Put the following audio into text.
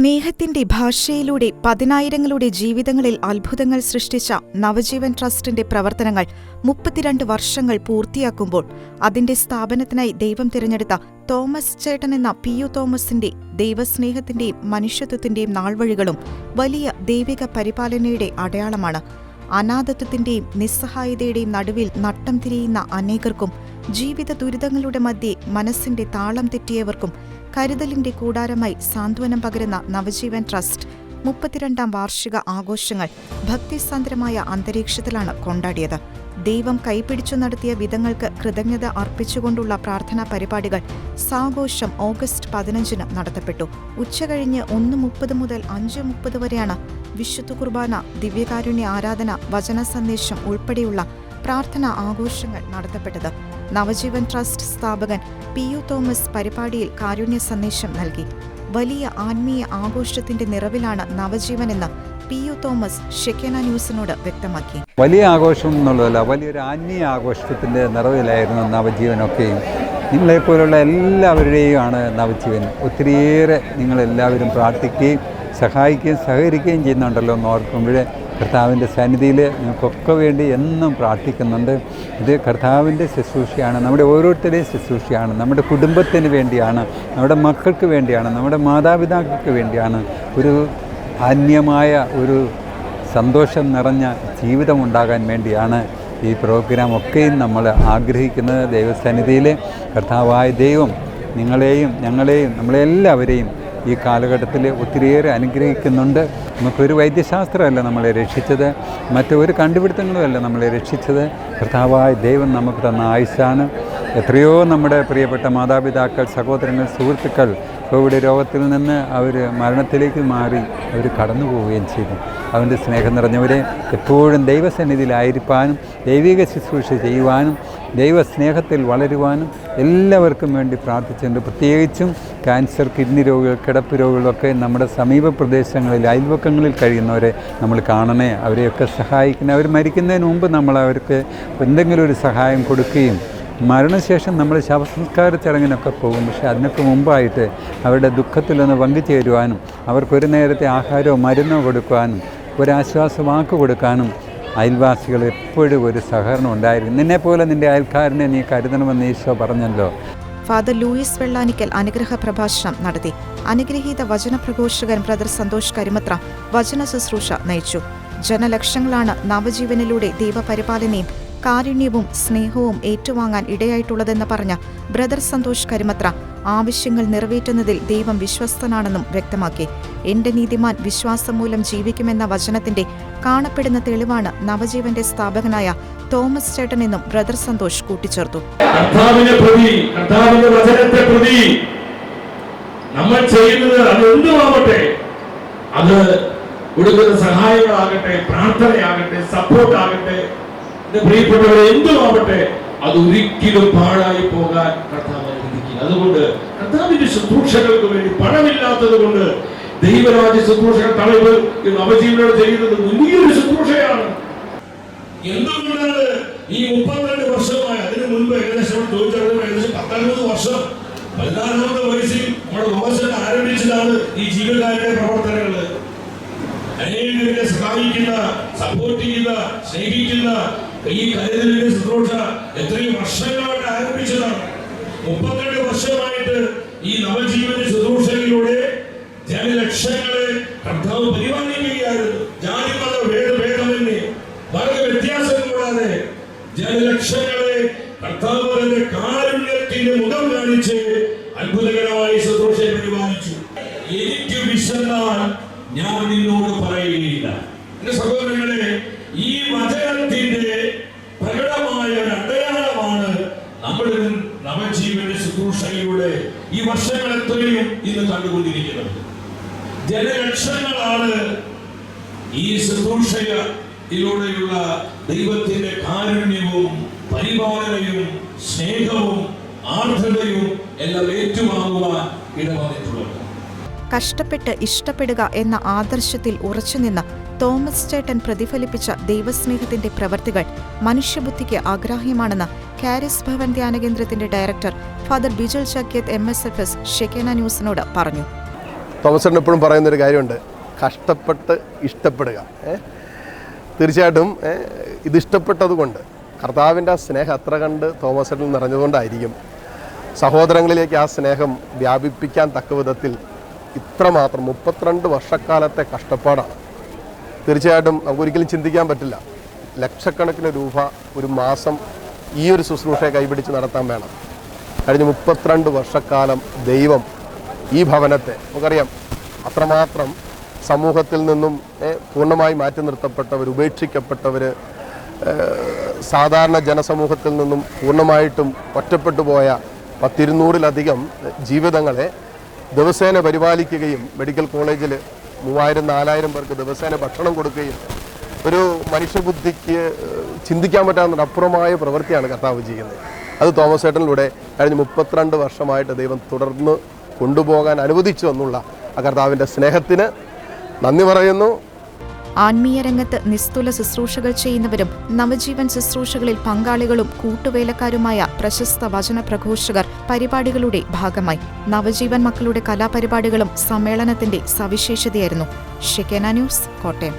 സ്നേഹത്തിന്റെ ഭാഷയിലൂടെ പതിനായിരങ്ങളുടെ ജീവിതങ്ങളിൽ അത്ഭുതങ്ങൾ സൃഷ്ടിച്ച നവജീവൻ ട്രസ്റ്റിന്റെ പ്രവർത്തനങ്ങൾ മുപ്പത്തിരണ്ട് വർഷങ്ങൾ പൂർത്തിയാക്കുമ്പോൾ അതിന്റെ സ്ഥാപനത്തിനായി ദൈവം തിരഞ്ഞെടുത്ത തോമസ് ചേട്ടൻ എന്ന പി യു തോമസിന്റെ ദൈവസ്നേഹത്തിന്റെയും മനുഷ്യത്വത്തിന്റെയും നാൾവഴികളും വലിയ ദൈവിക പരിപാലനയുടെ അടയാളമാണ്. അനാഥത്വത്തിന്റെയും നിസ്സഹായതയുടെയും നടുവിൽ നട്ടം തിരിയുന്ന അനേകർക്കും ജീവിത ദുരിതങ്ങളുടെ മധ്യേ മനസ്സിന്റെ താളം തെറ്റിയവർക്കും കരുതലിന്റെ കൂടാരമായി സാന്ത്വനം പകരുന്ന നവജീവൻ ട്രസ്റ്റ് മുപ്പത്തിരണ്ടാം വാർഷിക ആഘോഷങ്ങൾ ഭക്തിസാന്ദ്രമായ അന്തരീക്ഷത്തിലാണ് കൊണ്ടാടിയത്. ദൈവം കൈപിടിച്ചു നടത്തിയ വിധങ്ങൾക്ക് കൃതജ്ഞത അർപ്പിച്ചുകൊണ്ടുള്ള പ്രാർത്ഥനാ പരിപാടികൾ സാഘോഷം ഓഗസ്റ്റ് പതിനഞ്ചിന് നടത്തപ്പെട്ടു. ഉച്ചകഴിഞ്ഞ് ഒന്ന് മുപ്പത് മുതൽ അഞ്ച് മുപ്പത് വരെയാണ് വിശുദ്ധ കുർബാന ദിവ്യകാരുണ്യ ആരാധന വചന സന്ദേശം ഉൾപ്പെടെയുള്ള പ്രാർത്ഥനാ ആഘോഷങ്ങൾ നടത്തപ്പെട്ടത്. നവജീവൻ ട്രസ്റ്റ് സ്ഥാപകൻ പി യു തോമസ് പരിപാടിയിൽ കാരുണ്യ സന്ദേശം നൽകി. വലിയ ആത്മീയ ആഘോഷത്തിന്റെ നിറവിലാണ് നവജീവൻ എന്ന് പി യു തോമസ് ഷെക്കേന ന്യൂസിനോട് വ്യക്തമാക്കി. വലിയ ആഘോഷം എന്നുള്ളതല്ല വലിയൊരു ആത്മീയ ആഘോഷത്തിന്റെ നിറവിലായിരുന്നു നവജീവനൊക്കെയും. നിങ്ങളെപ്പോലുള്ള എല്ലാവരുടെയും ആണ് നവജീവൻ. ഒത്തിരിയേറെ നിങ്ങളെല്ലാവരും പ്രാർത്ഥിക്കുകയും സഹായിക്കുകയും സഹകരിക്കുകയും ചെയ്യുന്നുണ്ടല്ലോ എന്ന് ഓർക്കുമ്പോൾ കർത്താവിന്റെ സന്നിധിയിൽ ഞങ്ങൾക്കൊക്കെ വേണ്ടി എന്നും പ്രാർത്ഥിക്കുന്നുണ്ട്. ഇത് കർത്താവിന്റെ ശുശ്രൂഷയാണ് നമ്മുടെ ഓരോരുത്തരുടെയും ശുശ്രൂഷയാണ് നമ്മുടെ കുടുംബത്തിന് വേണ്ടിയാണ് നമ്മുടെ മക്കൾക്ക് വേണ്ടിയാണ് നമ്മുടെ മാതാപിതാക്കൾക്ക് വേണ്ടിയാണ് ഒരു ആന്യമായ ഒരു സന്തോഷം നിറഞ്ഞ ജീവിതമുണ്ടാകാൻ വേണ്ടിയാണ് ഈ പ്രോഗ്രാം ഒക്കെയും നമ്മൾ ആഗ്രഹിക്കുന്നത്. ദൈവസന്നിധിയിൽ കർത്താവായ ദൈവം നിങ്ങളെയും ഞങ്ങളെയും നമ്മളെല്ലാവരെയും ഈ കാലഘട്ടത്തിൽ ഒത്തിരിയേറെ അനുഗ്രഹിക്കുന്നുണ്ട്. നമുക്കൊരു വൈദ്യശാസ്ത്രമല്ല നമ്മളെ രക്ഷിച്ചത്. മറ്റൊരു കണ്ടുപിടുത്തങ്ങളുമല്ല നമ്മളെ രക്ഷിച്ചത്. കർത്താവായ ദൈവം നമുക്ക് തന്ന ആയുസാണ് എത്രയോ നമ്മുടെ പ്രിയപ്പെട്ട മാതാപിതാക്കൾ സഹോദരങ്ങൾ സുഹൃത്തുക്കൾ കോവിഡ് രോഗത്തിൽ നിന്ന് അവർ മരണത്തിലേക്ക് മാറി അവർ കടന്നു പോവുകയും ചെയ്തു. അവന്റെ സ്നേഹം നിറഞ്ഞവരെ എപ്പോഴും ദൈവസന്നിധിയിലായിരിക്കാനും ദൈവിക ശുശ്രൂഷ ചെയ്യുവാനും ദൈവസ്നേഹത്തിൽ വളരുവാനും എല്ലാവർക്കും വേണ്ടി പ്രാർത്ഥിച്ചിട്ടുണ്ട് പ്രത്യേകിച്ചും ക്യാൻസർ കിഡ്നി രോഗികൾ കിടപ്പ് രോഗികളൊക്കെ നമ്മുടെ സമീപ പ്രദേശങ്ങളിൽ അയൽവക്കങ്ങളിൽ കഴിയുന്നവരെ നമ്മൾ കാണണേ. അവരെയൊക്കെ സഹായിക്കണം അവർ മരിക്കുന്നതിന് മുമ്പ് നമ്മൾ അവർക്ക് എന്തെങ്കിലും ഒരു സഹായം കൊടുക്കുകയും മരണശേഷം നമ്മൾ ശവസംസ്കാര ചടങ്ങിനൊക്കെ പോകും. പക്ഷേ അതിനൊക്കെ മുമ്പായിട്ട് അവരുടെ ദുഃഖത്തിലൊന്ന് പങ്കുചേരുവാനും അവർക്കൊരു നേരത്തെ ആഹാരമോ മരുന്നോ കൊടുക്കുവാനും ഒരാശ്വാസ വാക്ക് കൊടുക്കാനും അയൽവാസികൾ എപ്പോഴും ഒരു സഹകരണം ഉണ്ടായിരുന്നു നിന്നെപ്പോലെ നിന്റെ അയൽക്കാരനെ നീ കരുതണമെന്ന് ഈശോ പറഞ്ഞല്ലോ. ഫാദർ ലൂയിസ് വെള്ളാനിക്കൽ അനുഗ്രഹ പ്രഭാഷണം നടത്തി. അനുഗ്രഹീത വചനപ്രഘോഷകൻ ബ്രദർ സന്തോഷ് കരിമത്ര വചന ശുശ്രൂഷ നയിച്ചു. ജനലക്ഷങ്ങളാണ് നവജീവനിലൂടെ ദൈവപരിപാലനയും കാരുണ്യവും സ്നേഹവും ഏറ്റുവാങ്ങാൻ ഇടയായിട്ടുള്ളതെന്ന് പറഞ്ഞ ബ്രദർ സന്തോഷ് കരിമത്ര ആവശ്യങ്ങൾ നിറവേറ്റുന്നതിൽ ദൈവം വിശ്വസ്തനാണെന്നും വ്യക്തമാക്കി. എന്റെ നീതിമാൻ വിശ്വാസം മൂലം ജീവിക്കുമെന്ന വചനത്തിന്റെ കാണപ്പെടുന്ന തെളിവാണ് നവജീവന്റെ സ്ഥാപകനായ തോമസ് ചേട്ടൻ എന്നും ബ്രദർ സന്തോഷ് കൂട്ടിച്ചേർത്തു. നമ്മൾ ചെയ്യുന്നത് അത് എന്തുമാവട്ടെ? അത് കൊടുക്കുന്ന സഹായങ്ങളാകട്ടെ പ്രാർത്ഥനയാകട്ടെ സപ്പോർട്ട് ആകട്ടെ പ്രിയപ്പെട്ടവരെ എന്തുമാവട്ടെ? അത് ഒരിക്കലും പാഴായി പോകാൻ കർത്താവ് അതുകൊണ്ട് കർത്താവിന്റെ ശുശ്രൂഷകൾക്ക് വേണ്ടി പണമില്ലാത്തത് കൊണ്ട് ദൈവരാജ്യ ശുശ്രൂഷകൾ തളവ് നവജീവനോട് ചെയ്യുന്നത് വലിയൊരു ശുശ്രൂഷയാണ്. എന്തുകൊണ്ടാണ് ഈ മുപ്പത്തിരണ്ട് വർഷമായി? അതിനു മുൻപ് ഏകദേശം ചോദിച്ചറിഞ്ഞ ഏകദേശം പത്തൊൻപത് വർഷം. പതിനാലാമത്തെ വയസ്സിൽ നമ്മുടെ പ്രൊഫഷൻ ആരംഭിച്ചതാണ് ഈ ജീവകാരുടെ പ്രവർത്തനങ്ങൾ. അനേകരെ സഹായിക്കുന്ന സപ്പോർട്ട് ചെയ്യുന്ന സ്നേഹിക്കുന്ന ഈ കരുതലിന്റെ ശുശ്രൂഷ എത്രയും വർഷങ്ങളായിട്ട് ആരംഭിച്ചതാണ്. മുപ്പത്തിരണ്ട് വർഷമായിട്ട് ഈ നവജീവന ശുശ്രൂഷയിലൂടെ ജനലക്ഷങ്ങളെ കർത്താവ് പരിപാലിക്കുകയായിരുന്നു. ജാതി മത ഭേദ ഭേദമന്യേ വർഗ വ്യത്യാസം കൂടാതെ ജനലക്ഷങ്ങളെ കർത്താവ് തന്റെ കാരുണ്യത്തിന്റെ മുഖം കാണിച്ച് അത്ഭുതകരമായി ശുശ്രൂഷയെ പരിപാലിച്ചു. എനിക്ക് വിശന്നാൽ ഞാൻ നിന്നോട് പറയുകയില്ല. എന്റെ സഹോദരങ്ങളെ ഈ വചനത്തിന്റെ പ്രകടമായ ഒരു അടയാളമാണ് നമ്മുടെ നവജീവന്റെ ശുശ്രൂഷയിലൂടെ ഈ വർഷങ്ങൾ എത്രയും ഇന്ന് കണ്ടുകൊണ്ടിരിക്കുന്നത്. ജനലക്ഷങ്ങളാണ് ഈ ശുശ്രൂഷയിലൂടെയുള്ള ദൈവത്തിന്റെ കാരുണ്യവും പരിപാലനയും സ്നേഹവും ആർദ്രതയും എല്ലാം ഏറ്റുവാങ്ങുവാൻ ഇടവന്നിട്ടുള്ളത്. കഷ്ടപ്പെട്ട് ഇഷ്ടപ്പെടുക എന്ന ആദർശത്തിൽ ഉറച്ചുനിന്ന തോമസ് ചേട്ടൻ പ്രതിഫലിപ്പിച്ച ദൈവസ്നേഹത്തിന്റെ പ്രവർത്തികൾ മനുഷ്യബുദ്ധിക്ക് അഗ്രാഹ്യമാണെന്ന് കാരിസ് ഭവൻ ധ്യാനകേന്ദ്രത്തിന്റെ director father Bijal ഷക്കിയത് M S F S Shekinah ന്യൂസിനോട് പറഞ്ഞു. തോമസ് എപ്പോഴും പറയുന്നൊരു കാര്യമുണ്ട്. കഷ്ടപ്പെട്ട് ഇഷ്ടപ്പെടുക? തീർച്ചയായിട്ടും ഇത് ഇഷ്ടപ്പെട്ടത് കൊണ്ട് കർത്താവിന്റെ ആ സ്നേഹം അത്ര കണ്ട് തോമസ് നിറഞ്ഞതുകൊണ്ടായിരിക്കും സഹോദരങ്ങളിലേക്ക് ആ സ്നേഹം വ്യാപിപ്പിക്കാൻ തക്ക വിധത്തിൽ ഇത്രമാത്രം മുപ്പത്തിരണ്ട് വർഷക്കാലത്തെ കഷ്ടപ്പാടാണ്. തീർച്ചയായിട്ടും നമുക്കൊരിക്കലും ചിന്തിക്കാൻ പറ്റില്ല. ലക്ഷക്കണക്കിന് രൂപ ഒരു മാസം ഈ ഒരു ശുശ്രൂഷയെ കൈപിടിച്ച് നടത്താൻ വേണം. കഴിഞ്ഞ മുപ്പത്തിരണ്ട് വർഷക്കാലം ദൈവം ഈ ഭവനത്തെ നമുക്കറിയാം അത്രമാത്രം സമൂഹത്തിൽ നിന്നും പൂർണമായി മാറ്റി നിർത്തപ്പെട്ടവർ ഉപേക്ഷിക്കപ്പെട്ടവർ സാധാരണ ജനസമൂഹത്തിൽ നിന്നും പൂർണമായിട്ടും ഒറ്റപ്പെട്ടു പോയ പത്തിരുന്നൂറിലധികം ജീവിതങ്ങളെ ദിവസേന പരിപാലിക്കുകയും മെഡിക്കൽ കോളേജിൽ മൂവായിരം നാലായിരം പേർക്ക് ദിവസേന ഭക്ഷണം കൊടുക്കുകയും ഒരു മനുഷ്യബുദ്ധിക്ക് ചിന്തിക്കാൻ പറ്റാവുന്ന അപ്പുറമായ പ്രവൃത്തിയാണ് കർത്താവ് ചെയ്യുന്നത്. അത് തോമസ് ഏട്ടനിലൂടെ കഴിഞ്ഞ മുപ്പത്തിരണ്ട് വർഷമായിട്ട് ദൈവം തുടർന്ന് കൊണ്ടുപോകാൻ അനുവദിച്ചു എന്നുള്ള ആ കർത്താവിന്റെ സ്നേഹത്തിന് നന്ദി പറയുന്നു. ആത്മീയ രംഗത്ത് നിസ്തുല ശുശ്രൂഷകൾ ചെയ്യുന്നവരും നവജീവൻ ശുശ്രൂഷകളിൽ പങ്കാളികളും കൂട്ടുവേലക്കാരുമായ പ്രശസ്ത വചന പ്രഘോഷകർ പരിപാടികളുടെ ഭാഗമായി. നവജീവൻ മക്കളുടെ കലാപരിപാടികളും സമ്മേളനത്തിന്റെ സവിശേഷതയായിരുന്നു. ഷിക്കേന ന്യൂസ് കോട്ടയം.